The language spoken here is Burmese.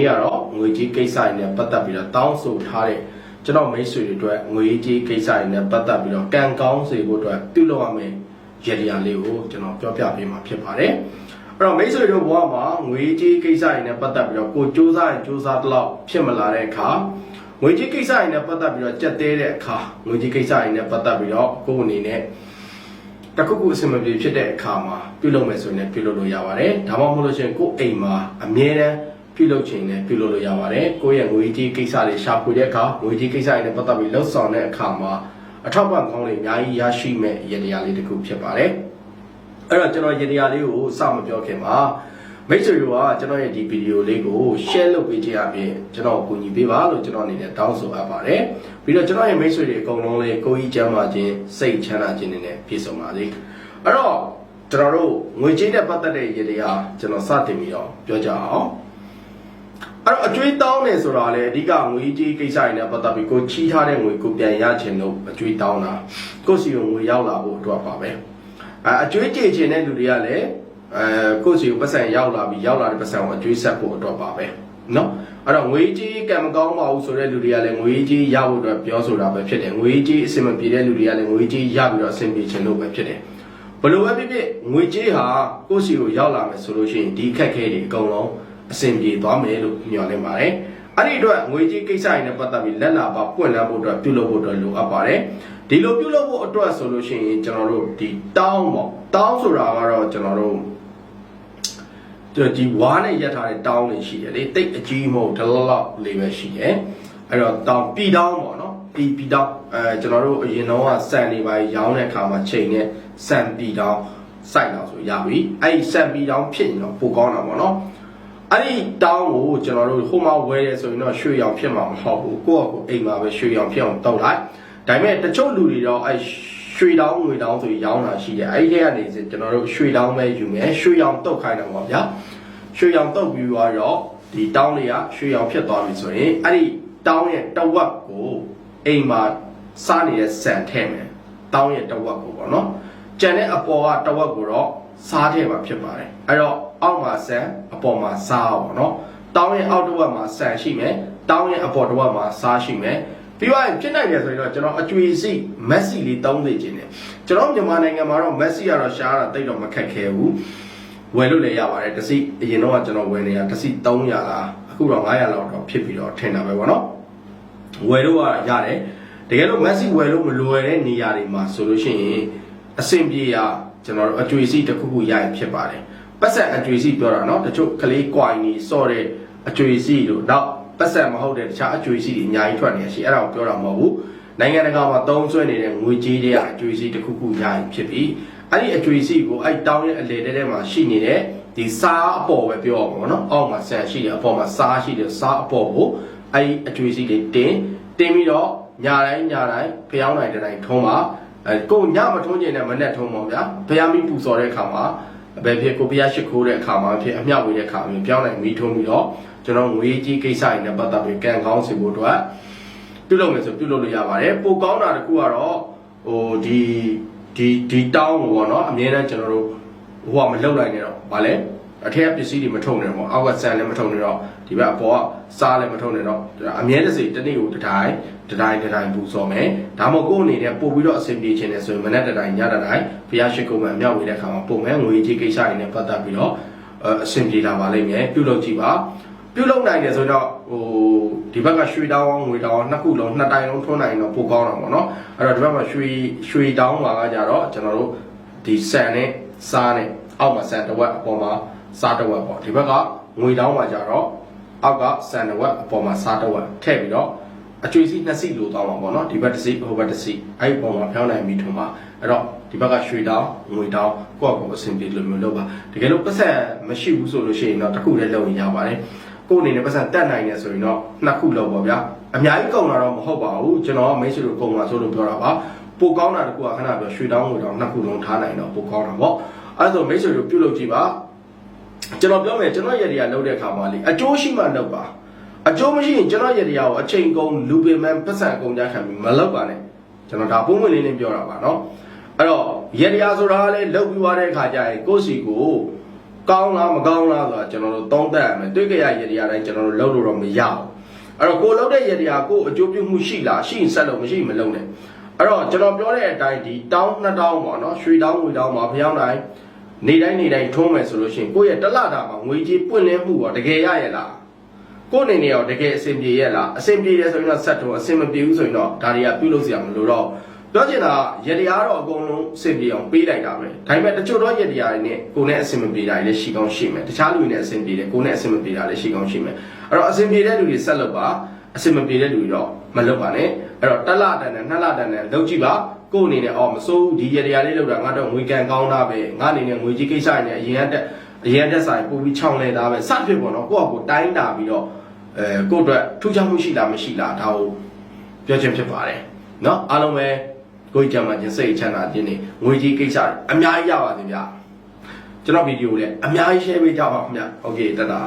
နေ့ကတော့ငွေကြီးကိစ္စတွေနဲ့ပတ်သက်ပြီးတော့တောင်းဆိုထားတဲ့ကျွန်တော်မိတ်ဆွေတွေအတွက်ငွေကြီးကိစ္စတွေနဲ့ပတ်သက်ပြီးတော့ကံကောင်းစေဖို့အတွက်ပြုလုပ်ရမယ်ရည်ရည်လေးကိုကျွန်တော်ပြောပြပေးမှာဖြစ်ပါတယ်အဲ့တော့မိတ်ဆွေတို့ဘဝမှာငွေကြီးကိစ္စတွေနဲ့ပတ်သက်ပြီးတော့ကိုစူးစမ်းရင်စူးစမ်းတလောက်ဖြစ်မလာတဲ့အခါငွေကြီးကိစ္စတွေနဲ့ပတ်သက်ပြီးတော့ကြက်သေးတဲ့အခါငွေကြီးကိစ္စတွေနဲ့ပတ်သက်ပြီးတော့ကိုယ့်အနေနဲ့တခုခုအဆင်မပြေဖြစ်တဲ့အခါမှာပြုလုပ်မယ်ဆိုရင်လည်းပြုလုပ်လို့ရပါတယ်။ဒါမှမဟုတ်လို့ရှိရင်ကိုယ်အိမ်မှာအမြဲတမ်း ပြုလုပ်ခြင်းနဲ့ပြုလုပ်လို့ရပါတယ်။ကိုယ့်ရဲ့ငွေကြီးကိစ္စတွေရှာဖွေတဲ့အခါငွေကြီးကိစ္စတွေနဲ့ပတ်သက်ပြီးလှုပ်ဆောင်တဲ့အခါမှာအထောက်ပံ့ကောင်းတွေအများကြီးရရှိမဲ့ရတရားလေးတစ်ခုဖြစ်ပါတယ်။အဲ့တော့ကျွန်တော်ရတရားလေးကိုစမပြောခင်မှာမိတ်ဆွေတို့ကကျွန်တော်ရဲ့ဒီဗီဒီယိုလေးကို share လုပ်ပေးခြင်းအပြင်ကျွန်တော်ကိုကူညီပေးပါလို့ကျွန်တော်အနေနဲ့တောင်းဆိုအပ်ပါတယ်။ပြီးတော့ကျွန်တော်ရဲ့မိတ်ဆွေတွေအကုန်လုံးလေးကိုကြီးကျမ်းမာခြင်းစိတ်ချမ်းသာခြင်းတွေနဲ့ပြည့်စုံပါစေ။အဲ့တော့ကျွန်တော်တို့ငွေကြေးနဲ့ပတ်သက်တဲ့ရတရားကျွန်တော်စတင်ပြီးတော့ပြောကြအောင်။ အဲ့တော့အကျွေးတောင်းနေဆိုတာလေအဓိကငွေကြီးကိစ္စတွေနဲ့ပတ်သက်ပြီးကိုချီးထားတဲ့ငွေကိုပြန်ရခြင်းလို့အကျွေးတောင်းတာကိုယ့်စီကိုငွေရောက်လာဖို့အတွက်ပါပဲ။အဲအကျွေးကြေခြင်းတဲ့လူတွေကလည်းအဲကိုယ့်စီကိုပတ်စံရောက်လာပြီးရောက်လာတဲ့ပတ်စံကိုအကျွေးဆက်ဖို့အတွက်ပါပဲ။နော်အဲ့တော့ငွေကြီးကံမကောင်းပါဘူးဆိုတဲ့လူတွေကလည်းငွေကြီးရဖို့အတွက်ပြောဆိုတာပဲဖြစ်တယ်။ငွေကြီးအဆင်မပြေတဲ့လူတွေကလည်းငွေကြီးရပြီးတော့အဆင်ပြေခြင်းလို့ပဲဖြစ်တယ်။ဘလို့ပဲဖြစ်ဖြစ်ငွေကြေးဟာကိုယ့်စီကိုရောက်လာမယ်ဆိုလို့ရှိရင်ဒီခက်ခဲတွေအကုန်လုံး အဆင်ပြေသွားမယ်လို့ညွှန်လင်းပါတယ်။အဲ့ဒီအတွက်ငွေကြေးကိစ္စတွေနဲ့ပတ်သက်ပြီးလက်လာပါပွင့်လန်းဖို့အတွက်ပြုလုပ်ဖို့အတွက်လိုအပ်ပါတယ်။ဒီလိုပြုလုပ်ဖို့အတွက်ဆိုလို့ရှိရင်ကျွန်တော်တို့ဒီတောင်းပေါ့တောင်းဆိုတာကတော့ကျွန်တော်တို့ဒီဝါးနဲ့ရက်ထားတဲ့တောင်းတွေရှိတယ်လေတိတ်အကြီးမဟုတ်ဒလလောက်လေးပဲရှိတယ်။အဲ့တော့တောင်းပြီတောင်းပေါ့နော်။ပြီပြီတောင်းအဲကျွန်တော်တို့အရင်တော့ကစံနေပါရောင်းတဲ့အခါမှာချိန်နဲ့စံပြီတောင်းစိုက်တော့ဆိုရပြီ။အဲ့ဒီစံပြီတောင်းဖြစ်ရင်တော့ပိုကောင်းတာပေါ့နော်။ အဲ့ဒီတောင်းကိုကျွန်တော်တို့ဟိုမှာဝယ်ရဲဆိုရင်တော့ရွှေရောင်ဖြစ်မှာမဟုတ်ဘူးကိုယ့်အကိုအိမ်မှာပဲရွှေရောင်ဖြစ်အောင်တောက်လိုက်ဒါပေမဲ့တချို့လူတွေတော့အဲ့ရွှေတောင်းငွေတောင်းဆိုရောင်းတာရှိတယ်အဲ့ဒီထဲကနေကျွန်တော်တို့ရွှေတောင်းပဲယူမယ်ရွှေရောင်တုတ်ခိုင်းတယ်ပေါ့ဗျာရွှေရောင်တုတ်ပြီးတော့ဒီတောင်းတွေကရွှေရောင်ဖြစ်သွားပြီဆိုရင်အဲ့ဒီတောင်းရဲ့တဝက်ကိုအိမ်မှာစားနေတဲ့ဆန်ထဲမယ်တောင်းရဲ့တဝက်ကိုပေါ့နော် ကြံတဲ့အပေါ်ကတဝက်ကိုတော့စားထဲမှာဖြစ်ပါတယ်အဲ့တော့အောက်မှာဆန်အပေါ်မှာစားပါတော့တောင်းရဲ့အောက်တစ်ဝက်မှာဆန်ရှိမယ်တောင်းရဲ့အပေါ်တစ်ဝက်မှာစားရှိမယ်ပြီးတော့ဖြစ်နိုင်တယ်ဆိုရင်တော့ကျွန်တော်အကျွေစီမက်ဆီလေးတောင်းနေခြင်းတယ်ကျွန်တော်မြန်မာနိုင်ငံမှာတော့မက်ဆီကတော့ရှားတာတိတ်တော့မခက်ခဲဘူးဝယ်လို့လည်းရပါတယ်တစ်စီအရင်တော့ကကျွန်တော်ဝယ်နေတာတစ်စီ300လားအခုတော့900လောက်တော့ဖြစ်ပြီးတော့ထင်တာပဲပေါ့နော်ဝယ်လို့ကရတယ်တကယ်လို့မက်ဆီဝယ်လို့မလွယ်တဲ့နေရာတွေမှာဆိုလို့ရှိရင် အဆင်ပြေရကျွန်တော်တို့အကျွေစီတစ်ခုခုရရင်ဖြစ်ပါတယ်ပတ်ဆက်အကျွေစီပြောတာเนาะတချို့ကလေးကွိုင်နေစော့တဲ့အကျွေစီတို့တော့ပတ်ဆက်မဟုတ်တဲ့တခြားအကျွေစီတွေအများကြီးထွက်နေရရှိအဲ့ဒါကိုပြောတာမဟုတ်ဘူးနိုင်ငံတကာမှာသုံးစွဲနေတဲ့ငွေကြေးတွေအကျွေစီတစ်ခုခုရရင်ဖြစ်ပြီးအဲ့ဒီအကျွေစီကိုအဲ့တောင်းရဲ့အလေတဲထဲမှာရှိနေတဲ့ဒီစားအပေါ်ပဲပြောအောင်ပေါ့နော်အောက်မှာဆန်ရှိတယ်အပေါ်မှာစားရှိတယ်စားအပေါ်ကိုအဲ့ဒီအကျွေစီတွေတင်တင်ပြီးတော့ညာတိုင်းညာတိုင်းဖျောင်းနိုင်တဲ့တိုင်းထုံးပါ အဲကိုညမထုံးကျင်တဲ့မနဲ့ထုံးပါဗျာဘုရားမိပူစော်တဲ့အခါမှာဘယ်ဖြစ်ကိုဘုရားရှိခိုးတဲ့အခါမှာဖြစ်အမြောက်ဝေတဲ့အခါမှာပြောင်းနိုင်မိထုံးပြီးတော့ကျွန်တော်ငွေကြီးကိစ္စတွေနဲ့ပတ်သက်ပြီးကံကောင်းစေဖို့အတွက်ပြုလုပ်မယ်ဆိုပြုလုပ်လို့ရပါတယ်ပိုကောင်းတာတခုကတော့ဟိုဒီဒီဒီတောင်းကိုပေါ့နော်အများနဲ့ကျွန်တော်တို့ဟိုကမလှုပ်လိုက်နဲ့တော့ဗာလဲ အထက်ကပစ္စည်းတွေမထုံနေတော့အောက်ကဆန်လည်းမထုံနေတော့ဒီဘက်အပေါ်ကစားလည်းမထုံနေတော့အမြဲတစေတနေ့ကိုတတိုင်းတတိုင်းတတိုင်းပူစော်မယ်ဒါမှမဟုတ်ကိုယ်အနေနဲ့ပို့ပြီးတော့အဆင်ပြေခြင်းနဲ့ဆိုရင်မနေ့တတိုင်းညတတိုင်းဘုရားရှိခိုးမှမြောက်ဝေတဲ့ခါမှာပုံမဲ့ငွေကြီးကိစ္စတွေနဲ့ပတ်သက်ပြီးတော့အဆင်ပြေလာပါလိမ့်မယ်ပြုလုပ်ကြည့်ပါပြုလုပ်နိုင်တယ်ဆိုတော့ဟိုဒီဘက်ကရွှေတောင်းငွေတောင်းနှစ်ခုလုံးနှစ်တိုင်းလုံးထွန်းနိုင်တော့ပိုကောင်းတာပေါ့နော်အဲ့တော့ဒီဘက်မှာရွှေရွှေတောင်းပါကကြတော့ကျွန်တော်တို့ဒီဆန်နဲ့စားနဲ့အောက်မှာဆန်တစ်ဝက်အပေါ်မှာ စားတစ်ဝက်ပေါ့ဒီဘက်ကငွေတောင်းပါကြတော့အောက်ကဆန်တစ်ဝက်အပေါ်မှာစားတစ်ဝက်ထည့်ပြီးတော့အကျွေးစီနှစ်စီလိုတောင်းပါပေါ့နော်ဒီဘက်တစ်စီဟိုဘက်တစ်စီအဲ့ဒီပုံမှာဖြောင်းနိုင်ပြီထုံပါအဲ့တော့ဒီဘက်ကရွှေတောင်းငွေတောင်းကိုယ့်အကိုအဆင်ပြေလို့မျိုးလုပ်ပါတကယ်လို့ပတ်ဆက်မရှိဘူးဆိုလို့ရှိရင်တော့တစ်ခုတည်းလုပ်ရင်ရပါတယ်ကိုယ်အနေနဲ့ပတ်စံတက်နိုင်တယ်ဆိုရင်တော့နှစ်ခုလောက်ပေါ့ဗျာအများကြီးကုန်တာတော့မဟုတ်ပါဘူးကျွန်တော်ကမိတ်ဆွေတို့ကုန်တာဆိုလို့ပြောတာပါပိုကောင်းတာတကူကခဏပြောရွှေတောင်းငွေတောင်းနှစ်ခုလုံးထားနိုင်တော့ပိုကောင်းတာပေါ့အဲဒါဆိုမိတ်ဆွေတို့ပြုတ်လုပ်ကြည့်ပါ ကျွန်တော်ပြောမယ်ကျွန်တော်ရည်ရည်လောက်တဲ့ခါမှာလေအကျိုးရှိမှလောက်ပါအကျိုးမရှိရင်ကျွန်တော်ရည်ရည်ကိုအချိန်ကုန်လူပင်မန်ပတ်စံကုန်ကြခံပြီးမလောက်ပါနဲ့ကျွန်တော်ဒါပုံမှန်လေးလေးပြောတာပါနော်အဲ့တော့ရည်ရည်ဆိုတာလည်းလောက်ပြီးွားတဲ့ခါကျရင်ကိုယ့်စီကိုကောင်းလားမကောင်းလားဆိုတာကျွန်တော်တို့သုံးသပ်ရမယ်တွေ့ကြရရည်ရည်တိုင်းကျွန်တော်တို့လောက်လို့တော့မရဘူးအဲ့တော့ကိုလောက်တဲ့ရည်ရည်ကိုအကျိုးပြုမှုရှိလားရှိရင်ဆက်လို့မရှိမလုံးနဲ့အဲ့တော့ကျွန်တော်ပြောတဲ့အတိုင်းဒီတောင်း2000ပေါ့နော်ရွှေတောင်းငွေတောင်းမှာဖျောင်းတိုင်း နေတိုင်းနေတိုင်းထုံးမယ်ဆိုလို့ရှိရင်ကိုယ့်ရဲ့တစ်လတာမှာငွေကြီးပွင့်လင်းမှုရောတကယ်ရရဲ့လားကိုယ့်အနေနဲ့ရောတကယ်အဆင်ပြေရဲ့လားအဆင်ပြေတယ်ဆိုရင်တော့ဆက်တော့အဆင်မပြေဘူးဆိုရင်တော့ဒါတွေကပြုလုပ်စရာမလိုတော့ပြောချင်တာရတရားတော့အကုန်လုံးအဆင်ပြေအောင်ပေးလိုက်တာပဲဒါပေမဲ့တချို့တော့ရတရားတွေနဲ့ကိုယ်နဲ့အဆင်မပြေတာတွေလည်းရှိကောင်းရှိမယ်တခြားလူတွေနဲ့အဆင်ပြေတယ်ကိုယ်နဲ့အဆင်မပြေတာလည်းရှိကောင်းရှိမယ်အဲ့တော့အဆင်ပြေတဲ့လူတွေဆက်လုပ်ပါ အဆင်မပြေတဲ့လူတွေတော့မလုပ်ပါနဲ့အဲ့တော့တစ်လတန်နဲ့နှစ်လတန်နဲ့လုပ်ကြည့်ပါကိုယ်အနေနဲ့အော်မစိုးဘူးဒီရတရားလေးလုပ်တာငါတော့ငွေကန်ကောင်းတာပဲငါအနေနဲ့ငွေကြီးကိစ္စတွေနဲ့အရင်ကတက်အရင်တက်ဆိုင်ပို့ပြီးခြောင်လဲတာပဲစဖြစ်ပေါ့နော်ကိုယ့်အကိုတိုင်းတာပြီးတော့အဲကိုယ့်အတွက်ထူးခြားမှုရှိလားမရှိလားဒါကိုပြောချင်ဖြစ်ပါတယ်เนาะအားလုံးပဲကိုယ်ကြမှာခြင်းစိတ်ချမ်းသာခြင်းနေငွေကြီးကိစ္စတွေအများကြီးရပါစေဗျာကျွန်တော်ဗီဒီယိုလည်းအများကြီး share ပေးကြပါခင်ဗျာโอเคတက်တာ